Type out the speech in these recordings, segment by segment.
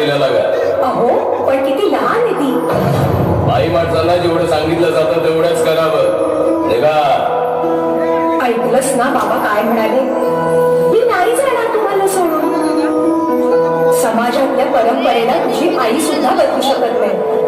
तयारीला लागा अहो पण किती लहान आहे ती. बाई माणसाला जेवढं सांगितलं जातं तेवढंच करावं. निघा ऐकलंस ना बाबा काय म्हणाले? मी नाही जाणार तुम्हाला सोडून. समाजातल्या परंपरेला तुझी आई सुद्धा बदलू शकत नाही.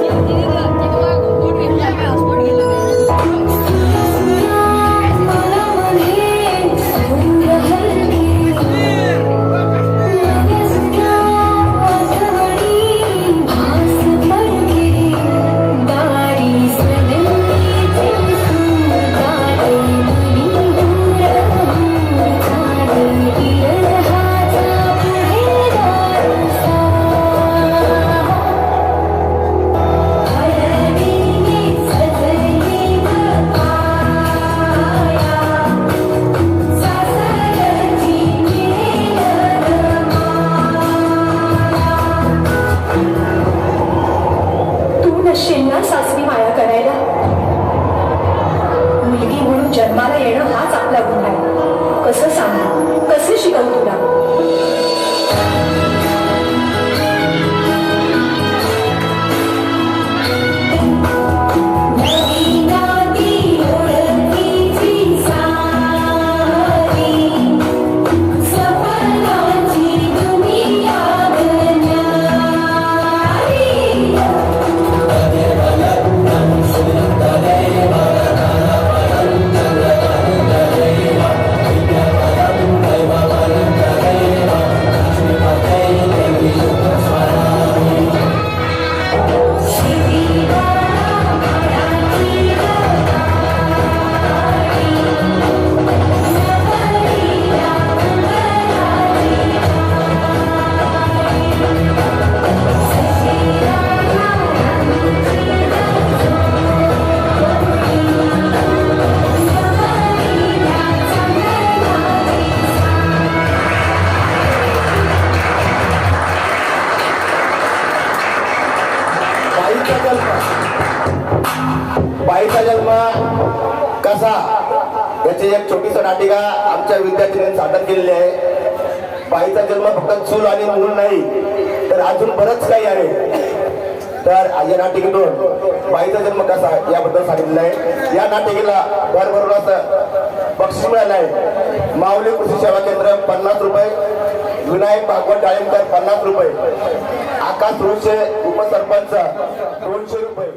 तू ना सासरी माया करायला. मुलगी म्हणून जन्माला येणं हाच आपला गुन्हा आहे. कसं सांगू? कसं शिकवू तुला? बाईचा जन्म कसा? याची एक छोटीस नाटिका आमच्या विद्यार्थ्यांनी सादर केलेली आहे. बाईचा जन्म फक्त चूल आणि मूल नाही तर अजून बरंच काही आहे. तर या नाटिकेतून बाईचा जन्म कसा याबद्दल सांगितलं आहे या नाटिकेला भरभरून असं बक्षीस मिळालं आहे. माऊली कृषी सेवा केंद्र पन्नास रुपये. विनायक भागवत डाळिंबकर पन्नास रुपये. आकाश दोनशे उपसरपंच दोनशे रुपये.